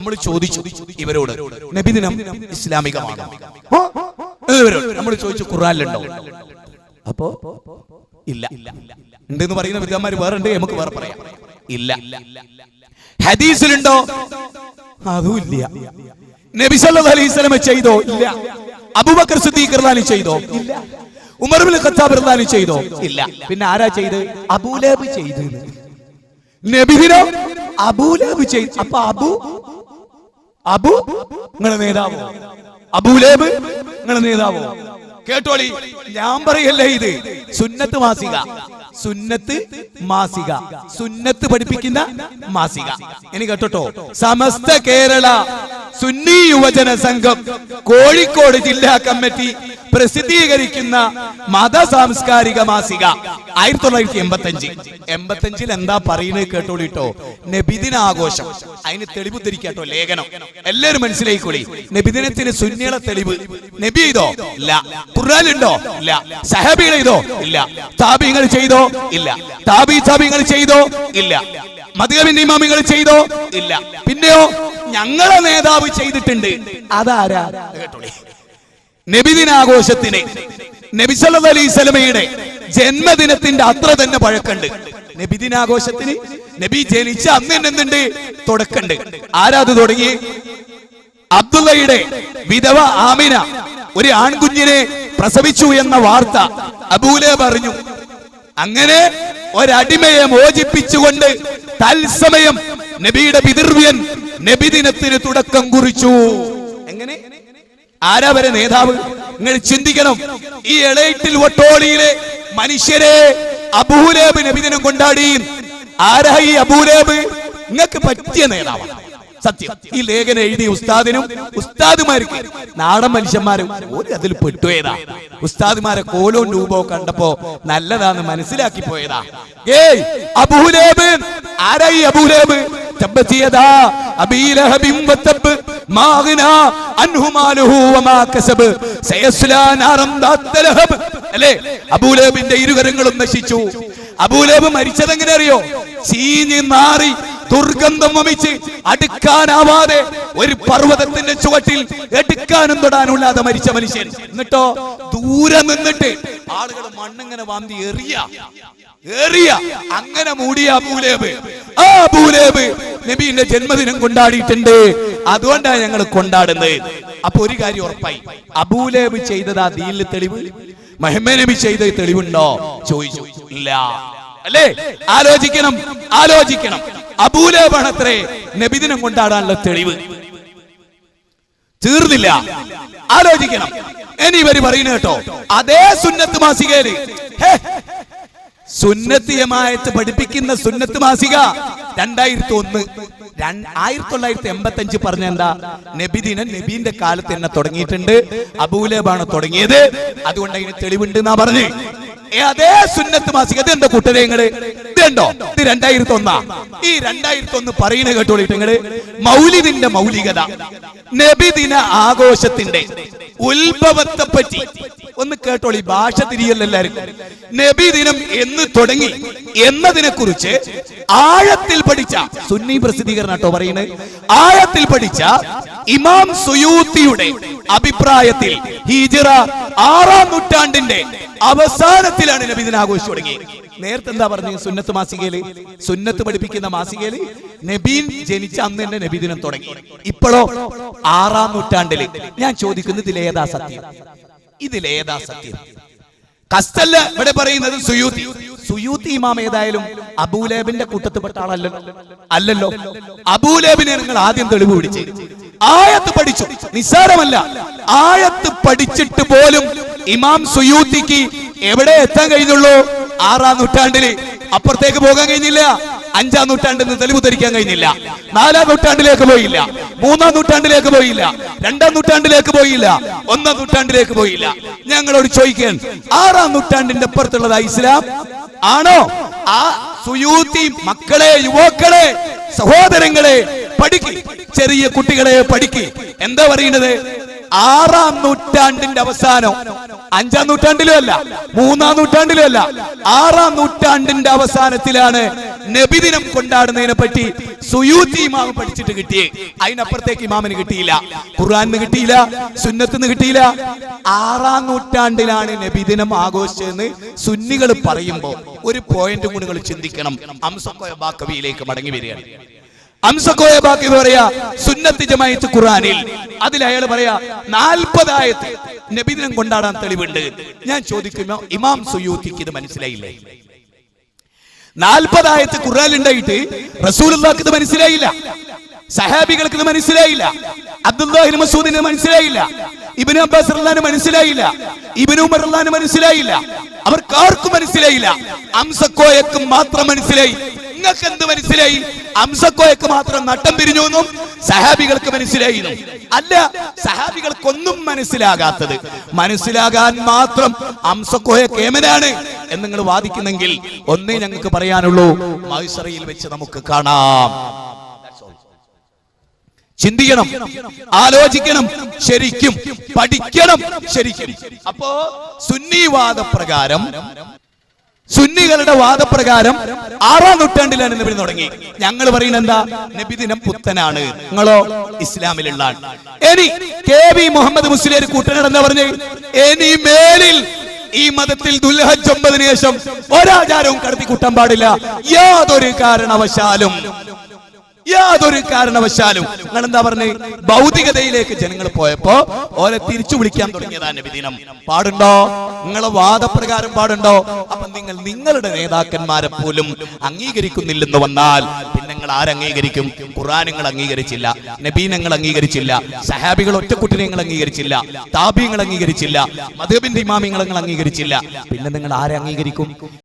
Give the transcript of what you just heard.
നമ്മൾ ചോദിച്ചു ഇവരോട് നബിദിനം ഇസ്ലാമികമാണ്? നമ്മൾ ചോദിച്ചു ഖുറാനിലുണ്ടോ അപ്പോ ഇല്ല. ഉണ്ടെന്ന് പറയുന്ന വിദ്വാന്മാർ വേറെ ഉണ്ട് നമുക്ക് വേറെ പറയാം. ഇല്ല. ഹദീസിലുണ്ടോ? അതും ഇല്ല നബി സല്ലല്ലാഹു അലൈഹി വസല്ലം ചെയ്തോ? ഇല്ല. അബൂബക്കർ സിദ്ദീഖ് റളിയല്ലാഹു ചെയ്തോ? ഇല്ല. ഉമർ ഇബ്നു ഖത്താബ് റളിയല്ലാഹു ചെയ്തോ? ഇല്ല. പിന്നെ ആരാ ചെയ്ത്? അബൂലഹബ് ചെയ്തു നബിദിനം അബൂലഹബ് ചെയ്തു. അപ്പോൾ അബു അബു നിങ്ങളെ നേതാവോ? അബുലേബ് നിങ്ങളെ നേതാവോ? കേട്ടോളി ഞാൻ പറയല്ലേ ഇത്? സുന്നത്ത് മാസിക. സുന്നത്ത് മാസിക. സുന്നത്ത് പഠിപ്പിക്കുന്ന മാസിക. ഇനി കേട്ടോ സമസ്ത കേരള സുന്നി യുവജന സംഘം കോഴിക്കോട് ജില്ലാ കമ്മിറ്റി പ്രസിദ്ധീകരിക്കുന്ന മത സാംസ്കാരിക മാസിക ആയിരത്തി തൊള്ളായിരത്തി എൺപത്തി അഞ്ച് എൺപത്തി അഞ്ചിൽ എന്താ പറയുന്നത് കേട്ടോളിട്ടോ നബിദിനാഘോഷം അതിന് തെളിവ് തിരിക്കാട്ടോ ലേഖനം. എല്ലാവരും മനസ്സിലായിക്കോളി. നബിദിനത്തിന് സുന്നികളെ തെളിവ്. നബി ചെയ്തോ? ഇല്ല. ഖുർആാനുണ്ടോ ഇല്ല. സഹബികൾ ചെയ്തോ? ഇല്ല. താബിങ്ങൾ ചെയ്തോ? ഇല്ല. താബി താബിങ്ങൾ ചെയ്തോ? ഇല്ല. മധുകവിന്റെ ഇമാമികൾ ചെയ്തോ? ഇല്ല. പിന്നെയോ? ഞങ്ങളെ നേതാവ് ചെയ്തിട്ടുണ്ട്. അതാരാ? കേട്ടോളി. നബിദിനാഘോഷത്തിന് നബി സല്ലല്ലാഹു അലൈഹി സ്വലമയുടെ ജന്മദിനത്തിന്റെ അത്ര തന്നെ പഴക്കണ്ട്. നബിദിനാഘോഷത്തിന് നബി ജനിച്ച അന്ന് തന്നെ എന്തുണ്ട്? തുടക്കണ്ട്. ആരാത് തുടങ്ങി അബ്ദുള്ളയുടെ വിധവ ആമിന ഒരു ആൺകുഞ്ഞിനെ പ്രസവിച്ചു എന്ന വാർത്ത അബൂലെ പറഞ്ഞു. അങ്ങനെ ഒരടിമയെ മോചിപ്പിച്ചുകൊണ്ട് തത്സമയം നബിയുടെ പിതൃവ്യൻ നബിദിനത്തിന് തുടക്കം കുറിച്ചു. എങ്ങനെ? ആരാ വരെ നേതാവ്? നിങ്ങൾ ചിന്തിക്കണം. ഈ എളയിട്ടിൽ ഒട്ടോളിയിലെ മനുഷ്യരെ അബൂലേബ് നബിദിനം കൊണ്ടാടി. ആരാ ഈ അബൂലേബ്? നിങ്ങൾക്ക് പറ്റിയ നേതാവാണ്. സത്യം. ഈ ലേഖനം എഴുതി ഉസ്താദിനും ഉസ്താദുമാർക്ക് നാടൻ മനുഷ്യന്മാരും ഒരു അതിൽ പെട്ടുപോയതാ. ഉസ്താദുമാരെ കോലവും രൂപവും കണ്ടപ്പോ നല്ലതാന്ന് മനസ്സിലാക്കി പോയതാ. ഏയ് അബൂലേബ്. ആരായി അബൂലേബ്? തബ്ബത്തിയതാ അബീലഹബിം വത്തബ് അല്ലേ? അബൂലേബിന്റെ ഇരുകരങ്ങളും നശിച്ചു. അബൂലേബ് മരിച്ചത് എങ്ങനെ അറിയോ? ചീഞ്ഞ് നാറി ദുർഗന്ധം വമിച്ച് അടുക്കാനാവാതെ ഒരു പർവതത്തിന്റെ ചുവട്ടിൽ എടുക്കാനും തൊടാനുമില്ലാതെ മരിച്ച മനുഷ്യൻ. എന്നിട്ടോ? ദൂരെ നിന്നിട്ട് ആളുകൾ മണ്ണിങ്ങനെ വാന്തി എറിയ. എറിയ. അങ്ങനെ മൂടിയ അബൂലേബ്. ആ അബൂലേബ് നബീന്റെ ജന്മദിനം കൊണ്ടാടിയിട്ടുണ്ട്. അതുകൊണ്ടാണ് ഞങ്ങൾ കൊണ്ടാടുന്നത്. അപ്പൊ ഒരു കാര്യം ഉറപ്പായി. അബൂലേബ് ചെയ്തത് ആ ദീനിൽ തെളിവ്? മഹമ്മ നബി ചെയ്ത തെളിവുണ്ടോ? ചോദിച്ചു. ഇല്ല. അല്ലേ? ആലോചിക്കണം. ആലോചിക്കണം. അബൂലേബാണത്രേ നബിദിനം കൊണ്ടാടാനുള്ള തെളിവ്. തീർന്നില്ല. ആലോചിക്കണം. ഇനി ഇവർ പറയുന്നത് കേട്ടോ. അതേ സുന്നത്ത് മാസികയിൽ. സുന്നത്ത് പഠിപ്പിക്കുന്ന സുന്നത്ത് മാസിക രണ്ടായിരത്തി ഒന്ന് ആയിരത്തി തൊള്ളായിരത്തി എൺപത്തി അഞ്ച് പറഞ്ഞ എന്താ? നബിദിനൻ നബീന്റെ കാലത്ത് തന്നെ തുടങ്ങിയിട്ടുണ്ട്. അബൂലേബാണ് തുടങ്ങിയത്. അതുകൊണ്ട് അതിന് തെളിവുണ്ട് എന്നാ പറഞ്ഞു. അതേ സുന്നത്ത് മാസിക. ഇത് എന്താ കൂട്ടരെ നിങ്ങൾ? ഇതുണ്ടോ? ഇത് രണ്ടായിരത്തി ഒന്നാ ഈ രണ്ടായിരത്തി ഒന്ന് പറയുന്നത് കേട്ടോളിട്ട് നിങ്ങൾ. മൗലിദിന്റെ മൗലികത. നബിദിന ആഘോഷത്തിന്റെ ഉത്ഭവത്തെ പറ്റി ഒന്ന് കേട്ടോളി ഭാഷ തിരിയല്ല എല്ലാവർക്കും നബിദിനം എന്ന് തുടങ്ങി എന്നതിനെ കുറിച്ച് ആഴത്തിൽ പഠിച്ച സുന്നി പ്രസിദ്ധീകരണം കേട്ടോ പറയുന്നത്. ആഴത്തിൽ പഠിച്ച ഇമാം സുയൂത്തിയുടെ അഭിപ്രായത്തിൽ ഹിജിറ ആറാം നൂറ്റാണ്ടിന്റെ അവസാനത്തിലാണ് നബിദിന ആഘോഷിച്ചു തുടങ്ങി നേരത്തെ എന്താ പറഞ്ഞു സുന്നത്ത് മാസികയിൽ? സുന്നത്ത് പഠിപ്പിക്കുന്ന മാസികയിൽ നബീൻ ജനിച്ച അന്ന് തന്നെ നബിദിനം തുടങ്ങി. ഇപ്പോഴോ? ആറാം നൂറ്റാണ്ടിൽ ഞാൻ ചോദിക്കുന്നത് ഇതിലേതാ സത്യം? ഇതിലേതാ സത്യം? കസ്റ്റല്ല ഇവിടെ പറയുന്നത് സുയൂത്തി സുയൂത്തി ഇമാം ഏതായാലും അബൂലേബിന്റെ കൂട്ടത്തിൽപ്പെട്ട ആളല്ലോ അല്ലല്ലോ. അബൂലേബിനെ നിങ്ങൾ ആദ്യം തെളിവ് പിടിച്ച്. ആയത്ത് പഠിച്ചു. നിസ്സാരമല്ല. ആയത്ത് പഠിച്ചിട്ട് പോലും ഇമാം സുയൂത്തിക്ക് എവിടെ എത്താൻ കഴിഞ്ഞുള്ളൂ? ആറാം നൂറ്റാണ്ടിൽ. അപ്പുറത്തേക്ക് പോകാൻ കഴിഞ്ഞില്ല. അഞ്ചാം നൂറ്റാണ്ടിൽ നിന്ന് തെളിവ് ധരിക്കാൻ കഴിഞ്ഞില്ല. നാലാം നൂറ്റാണ്ടിലേക്ക് പോയില്ല. മൂന്നാം നൂറ്റാണ്ടിലേക്ക് പോയില്ല. രണ്ടാം നൂറ്റാണ്ടിലേക്ക് പോയില്ല. ഒന്നാം നൂറ്റാണ്ടിലേക്ക് പോയില്ല. ഞങ്ങളോട് ചോദിക്കാൻ ആറാം നൂറ്റാണ്ടിന്റെ അപ്പുറത്തുള്ളതാ ഇസ്ലാം ആണോ? ആ സുയൂത്തി മക്കളെ യുവാക്കളെ സഹോദരങ്ങളെ പഠിക്ക്. ചെറിയ കുട്ടികളെ പഠിക്ക്. എന്താ പറയുന്നത്? ആറാം നൂറ്റാണ്ടിന്റെ അവസാനം. അഞ്ചാം നൂറ്റാണ്ടിലും അല്ല മൂന്നാം നൂറ്റാണ്ടിലും അല്ല. ആറാം നൂറ്റാണ്ടിന്റെ അവസാനത്തിലാണ് നബിദിനം കൊണ്ടാടുന്നതിനെ പറ്റി സുയൂത്തി ഇമാം പഠിച്ചിട്ട് കിട്ടിയേ. അതിനപ്പുറത്തേക്ക് ഇമാമിന് കിട്ടിയില്ല. ഖുർആാനിന് കിട്ടിയില്ല. സുന്നത്തിന് കിട്ടിയില്ല. ആറാം നൂറ്റാണ്ടിലാണ് നബിദിനം ആഘോഷിച്ചതെന്ന് സുന്നികൾ പറയുമ്പോൾ ഒരു പോയിന്റ് കൂടി നിങ്ങൾ ചിന്തിക്കണം. അംസക്കോയ ബാക്കവിയിലേക്ക് മടങ്ങി വരികയാണ്. അംസക്കോയ ബാക്കി പറയാ സുന്നത്ത് ജമായത്ത് ഖുറാനിൽ അതിൽ അയാൾ പറയാ നാൽപ്പതായത്ത് നബിദിനം കൊണ്ടാടാൻ തെളിവുണ്ട്. ഞാൻ ചോദിക്കുന്നു ഇമാം സുയൂത്തിക്ക് ഇത് മനസ്സിലായില്ലേ? നാൽപ്പതായത്ത് ഖുറാൻ ഉണ്ടായിട്ട് റസൂലുള്ളാക്ക് ഇത് മനസ്സിലായില്ല. സഹാബികൾക്ക് ഇത് മനസ്സിലായില്ല. അബ്ദുല്ലാഹിന് മസൂദിന് മനസ്സിലായില്ല. ഇബിന് അബ്ബാസ് റഹ്ലാന് മനസ്സിലായില്ല. ഇബിന് ഉമർ റഹ്ലാന് മനസ്സിലായില്ല. അവർക്ക് ആർക്കും മനസ്സിലായില്ല. അംസക്കോയക്കും മാത്രം മനസ്സിലായി. നിങ്ങൾക്ക് എന്ത് മനസ്സിലായി? അംസക്കോയക്ക് മാത്രം നട്ടം പിരിഞ്ഞു എന്നും സഹാബികൾക്ക് മനസ്സിലായി അല്ല സഹാബികൾക്കൊന്നും മനസ്സിലാകാത്തത്. മനസ്സിലാകാൻ മാത്രം അംസക്കോയ കേമനാണ്. എന്ന് നിങ്ങൾ വാദിക്കുന്നെങ്കിൽ ഒന്നേ ഞങ്ങൾക്ക് പറയാനുള്ളൂ മൈസറയിൽ വെച്ച് നമുക്ക് കാണാം. ചിന്തിക്കണം ആലോചിക്കണം ശരിക്കും പഠിക്കണം ശരിക്കും. അപ്പോ സുന്നിവാദ പ്രകാരം സുന്നികളുടെ വാദപ്രകാരം ആറാം നൂറ്റാണ്ടിലാണ് നബി തുടങ്ങി. ഞങ്ങൾ പറയുന്നത് എന്താ? നബിദിനം പുത്തനാണ്. നിങ്ങളോ ഇസ്ലാമിലുള്ള. ഇനി കെ മുഹമ്മദ് മുസ്ലിം കൂട്ടനോട് പറഞ്ഞ് പറഞ്ഞു ഇനി മേലിൽ ഈ മതത്തിൽ ദുൽഹജ് ഒമ്പതിനു ശേഷം ഒരാചാരവും കടത്തി കൂട്ടാൻ പാടില്ല. യാതൊരു കാരണവശാലും യാതൊരു കാരണവശാലും. നിങ്ങൾ എന്താ പറഞ്ഞ്? ഭൗതികതയിലേക്ക് ജനങ്ങൾ പോയപ്പോ ഓരെ തിരിച്ചു വിളിക്കാൻ തുടങ്ങിയതാണ് നബിദിനം പാടുണ്ടോ? നിങ്ങളെ വാദപ്രകാരം പാടുണ്ടോ? അപ്പൊ നിങ്ങൾ നിങ്ങളുടെ നേതാക്കന്മാരെ പോലും അംഗീകരിക്കുന്നില്ലെന്ന് വന്നാൽ അംഗീകരിക്കും? ആരംഗീകരിക്കും നിങ്ങൾ അംഗീകരിച്ചില്ല നബീനങ്ങൾ അംഗീകരിച്ചില്ല സഹാബികൾ ഒറ്റക്കുട്ടിനെ നിങ്ങൾ അംഗീകരിച്ചില്ല താബിയങ്ങൾ അംഗീകരിച്ചില്ല മധുബിന്റെ ഇമാമിങ്ങൾ നിങ്ങൾ അംഗീകരിച്ചില്ല. പിന്നെ നിങ്ങൾ ആരെ അംഗീകരിക്കും?